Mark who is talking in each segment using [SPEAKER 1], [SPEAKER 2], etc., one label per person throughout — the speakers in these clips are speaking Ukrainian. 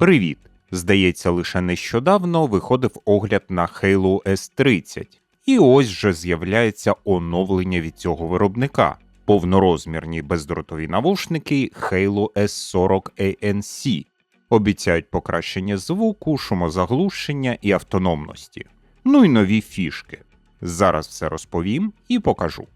[SPEAKER 1] Привіт! Здається, лише нещодавно виходив огляд на Halo S30, і ось вже з'являється оновлення від цього виробника. Повнорозмірні бездротові навушники Halo S40 ANC. Обіцяють покращення звуку, шумозаглушення і автономності. Ну і нові фішки. Зараз все розповім і покажу.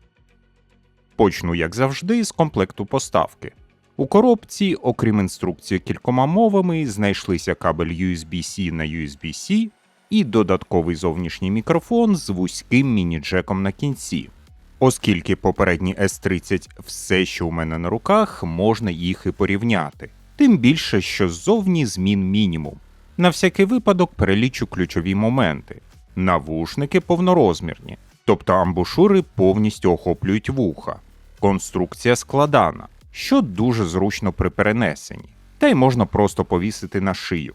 [SPEAKER 1] Почну, як завжди, з комплекту поставки. У коробці, окрім інструкції кількома мовами, знайшлися кабель USB-C на USB-C і додатковий зовнішній мікрофон з вузьким міні-джеком на кінці. Оскільки попередні S30 все, що у мене на руках, можна їх і порівняти. Тим більше, що ззовні змін мінімум. На всякий випадок перелічу ключові моменти. Навушники повнорозмірні, тобто амбушури повністю охоплюють вуха. Конструкція складана, що дуже зручно при перенесенні, та й можна просто повісити на шию.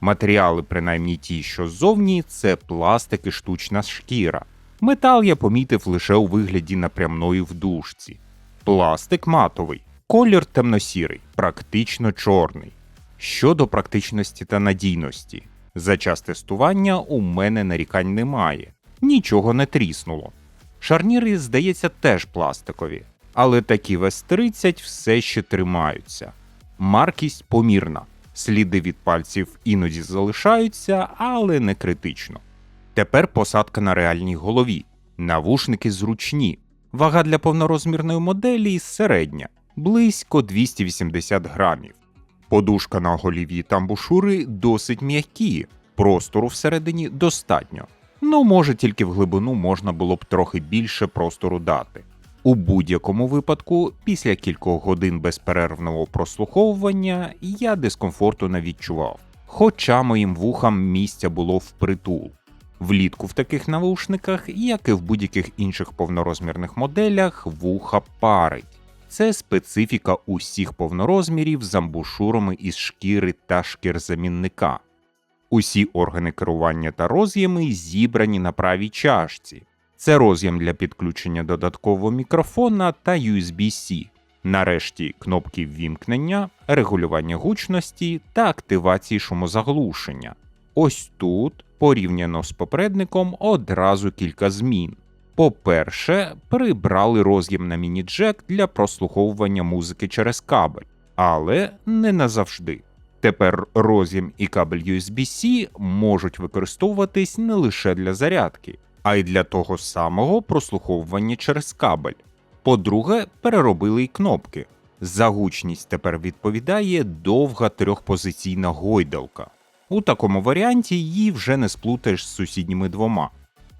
[SPEAKER 1] Матеріали, принаймні ті, що ззовні, це пластик і штучна шкіра. Метал я помітив лише у вигляді напрямної вдушці. Пластик матовий, колір темно-сірий, практично чорний. Щодо практичності та надійності, за час тестування у мене нарікань немає, нічого не тріснуло. Шарніри, здається, теж пластикові, але такі в S30 все ще тримаються. Маркість помірна, сліди від пальців іноді залишаються, але не критично. Тепер посадка на реальній голові. Навушники зручні. Вага для повнорозмірної моделі середня, близько 280 грамів. Подушка на голіві та амбушури досить м'які, простору всередині достатньо. Ну, може, тільки в глибину можна було б трохи більше простору дати. У будь-якому випадку, після кількох годин безперервного прослуховування я дискомфорту не відчував, хоча моїм вухам місця було впритул. Влітку в таких навушниках, як і в будь-яких інших повнорозмірних моделях, вуха парить. Це специфіка усіх повнорозмірів з амбушурами із шкіри та шкірзамінника. Усі органи керування та роз'єми зібрані на правій чашці. Це роз'єм для підключення додаткового мікрофона та USB-C. Нарешті кнопки ввімкнення, регулювання гучності та активації шумозаглушення. Ось тут, порівняно з попередником, одразу кілька змін. По-перше, прибрали роз'єм на міні-джек для прослуховування музики через кабель, але не назавжди. Тепер роз'єм і кабель USB-C можуть використовуватись не лише для зарядки, а й для того самого прослуховування через кабель. По-друге, переробили й кнопки. За гучність тепер відповідає довга трьохпозиційна гойдалка. У такому варіанті її вже не сплутаєш з сусідніми двома.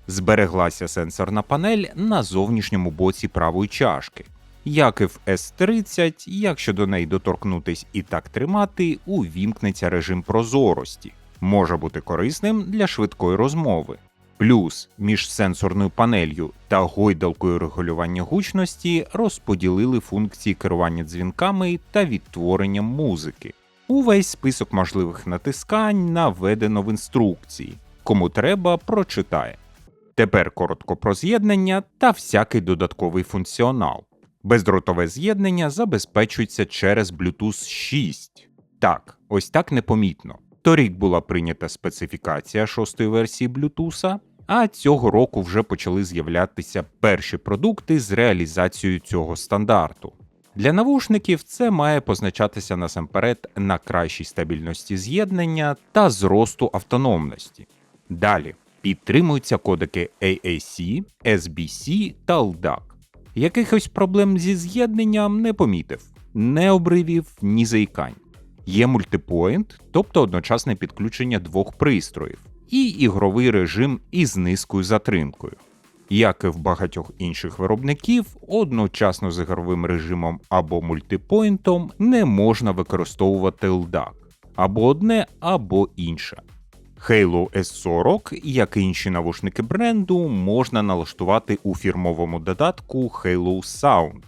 [SPEAKER 1] Збереглася сенсорна панель на зовнішньому боці правої чашки. Як і в S30, якщо до неї доторкнутись і так тримати, увімкнеться режим прозорості, може бути корисним для швидкої розмови. Плюс між сенсорною панелью та гойдалкою регулювання гучності розподілили функції керування дзвінками та відтворенням музики. Увесь список можливих натискань наведено в інструкції. Кому треба, прочитає. Тепер коротко про з'єднання та всякий додатковий функціонал. Бездротове з'єднання забезпечується через Bluetooth 6. Так, ось так непомітно. Торік була прийнята специфікація шостої версії Bluetooth, а цього року вже почали з'являтися перші продукти з реалізацією цього стандарту. Для навушників це має позначатися насамперед на кращій стабільності з'єднання та зросту автономності. Далі підтримуються кодеки AAC, SBC та LDAC. Якихось проблем зі з'єднанням не помітив, не обривів ні заїкань. Є мультипоінт, тобто одночасне підключення двох пристроїв, і ігровий режим із низькою затримкою. Як і в багатьох інших виробників, одночасно з ігровим режимом або мультипоінтом не можна використовувати LDAC, або одне, або інше. Halo S40, як і інші навушники бренду, можна налаштувати у фірмовому додатку Halo Sound.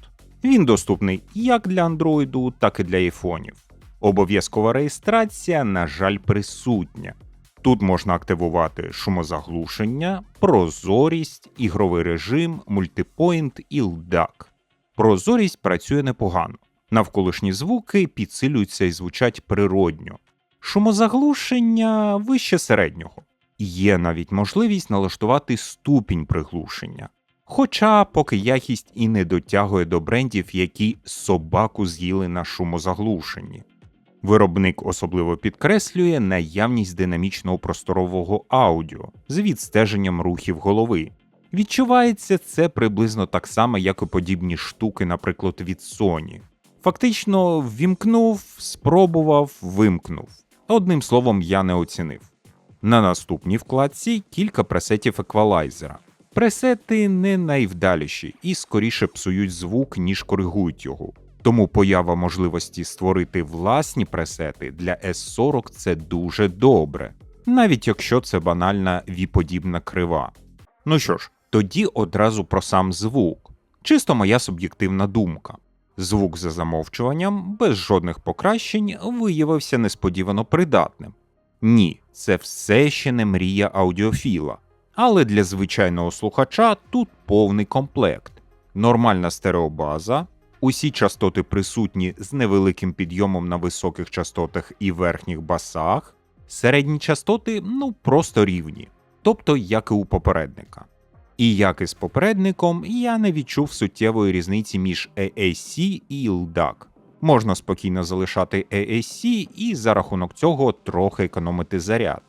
[SPEAKER 1] Він доступний як для Android, так і для айфонів. Обов'язкова реєстрація, на жаль, присутня. Тут можна активувати шумозаглушення, прозорість, ігровий режим, мультипоінт і LDAC. Прозорість працює непогано. Навколишні звуки підсилюються і звучать природньо. Шумозаглушення вище середнього. Є навіть можливість налаштувати ступінь приглушення. Хоча поки якість і не дотягує до брендів, які собаку з'їли на шумозаглушенні. Виробник особливо підкреслює наявність динамічного просторового аудіо з відстеженням рухів голови. Відчувається це приблизно так само, як і подібні штуки, наприклад, від Sony. Фактично ввімкнув, спробував, вимкнув. Одним словом, я не оцінив. На наступній вкладці кілька пресетів еквалайзера. Пресети не найвдаліші і скоріше псують звук, ніж коригують його. Тому поява можливості створити власні пресети для S40 це дуже добре, навіть якщо це банальна віподібна крива. Ну що ж, тоді одразу про сам звук. Чисто моя суб'єктивна думка. Звук за замовчуванням, без жодних покращень, виявився несподівано придатним. Ні, це все ще не мрія аудіофіла. Але для звичайного слухача тут повний комплект, нормальна стереобаза, усі частоти присутні з невеликим підйомом на високих частотах і верхніх басах, середні частоти ну просто рівні, тобто як і у попередника. І як і з попередником, я не відчув суттєвої різниці між AAC і LDAC. Можна спокійно залишати AAC і за рахунок цього трохи економити заряд.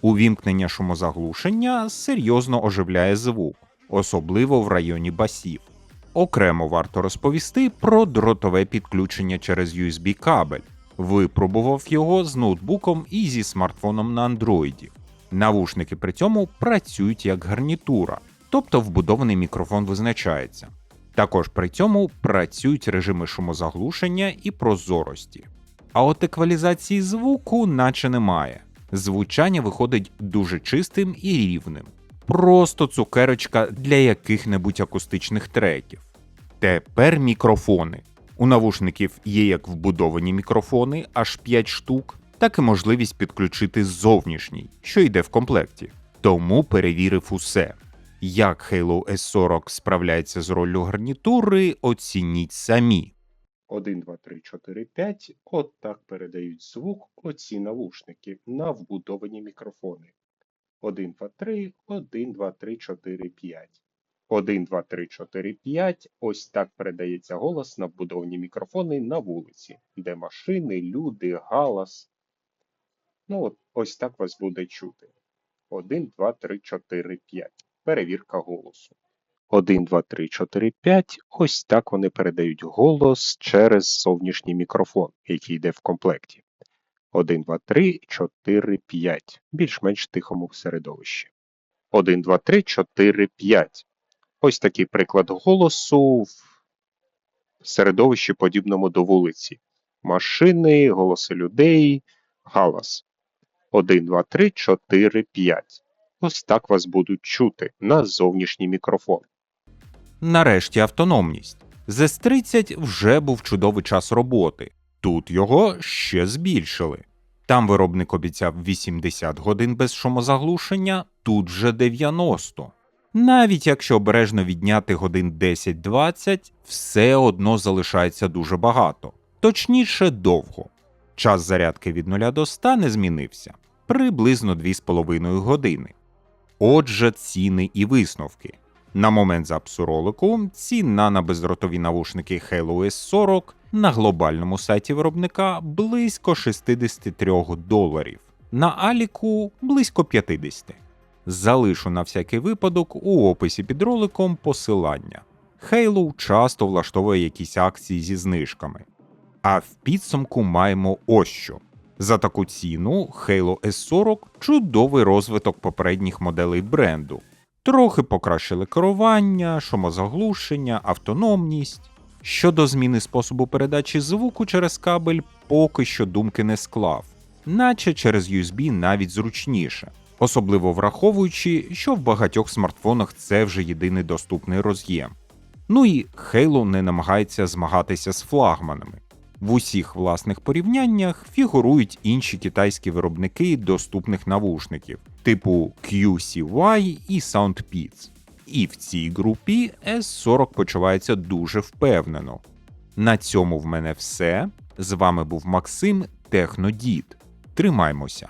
[SPEAKER 1] Увімкнення шумозаглушення серйозно оживляє звук, особливо в районі басів. Окремо варто розповісти про дротове підключення через USB кабель. Випробував його з ноутбуком і зі смартфоном на Android. Навушники при цьому працюють як гарнітура, тобто вбудований мікрофон визначається. Також при цьому працюють режими шумозаглушення і прозорості. А от еквалізації звуку наче немає. Звучання виходить дуже чистим і рівним. Просто цукерочка для яких-небудь акустичних треків. Тепер мікрофони. У навушників є як вбудовані мікрофони, аж 5 штук, так і можливість підключити зовнішній, що йде в комплекті. Тому перевірив усе. Як Halo S40 справляється з роллю гарнітури, оцініть самі.
[SPEAKER 2] 1, 2, 3, 4, 5. От так передають звук оці навушники на вбудовані мікрофони. 1, 2, 3, 1, 2, 3, 4, 5. 1, 2, 3, 4, 5. Ось так передається голос на вбудовані мікрофони на вулиці, де машини, люди, галас. Ну, от, ось так вас буде чути. 1, 2, 3, 4, 5. Перевірка голосу. 1, 2, 3, 4, 5. Ось так вони передають голос через зовнішній мікрофон, який йде в комплекті. 1, 2, 3, 4, 5. Більш-менш тихому середовищі. 1, 2, 3, 4, 5. Ось такий приклад голосу в середовищі подібному до вулиці. Машини, голоси людей, галас. 1, 2, 3, 4, 5. Ось так вас будуть чути на зовнішній мікрофон.
[SPEAKER 1] Нарешті автономність. З S30 вже був чудовий час роботи. Тут його ще збільшили. Там виробник обіцяв 80 годин без шумозаглушення, тут вже 90. Навіть якщо обережно відняти годин 10-20, все одно залишається дуже багато, точніше довго. Час зарядки від 0 до 100 не змінився приблизно 2,5 години. Отже, ціни і висновки. На момент запису ролику ціна на бездротові навушники Halo S40 на глобальному сайті виробника близько 63 доларів, на Аліку близько 50. Залишу на всякий випадок у описі під роликом посилання. Halo часто влаштовує якісь акції зі знижками. А в підсумку маємо ось що. За таку ціну Halo S40 чудовий розвиток попередніх моделей бренду. Трохи покращили керування, шумозаглушення, автономність. Щодо зміни способу передачі звуку через кабель, поки що думки не склав, наче через USB навіть зручніше, особливо враховуючи, що в багатьох смартфонах це вже єдиний доступний роз'єм. Ну і Halo не намагається змагатися з флагманами. В усіх власних порівняннях фігурують інші китайські виробники доступних навушників, типу QCY і SoundPeats. І в цій групі S40 почувається дуже впевнено. На цьому в мене все. З вами був Максим Технодід. Тримаймося!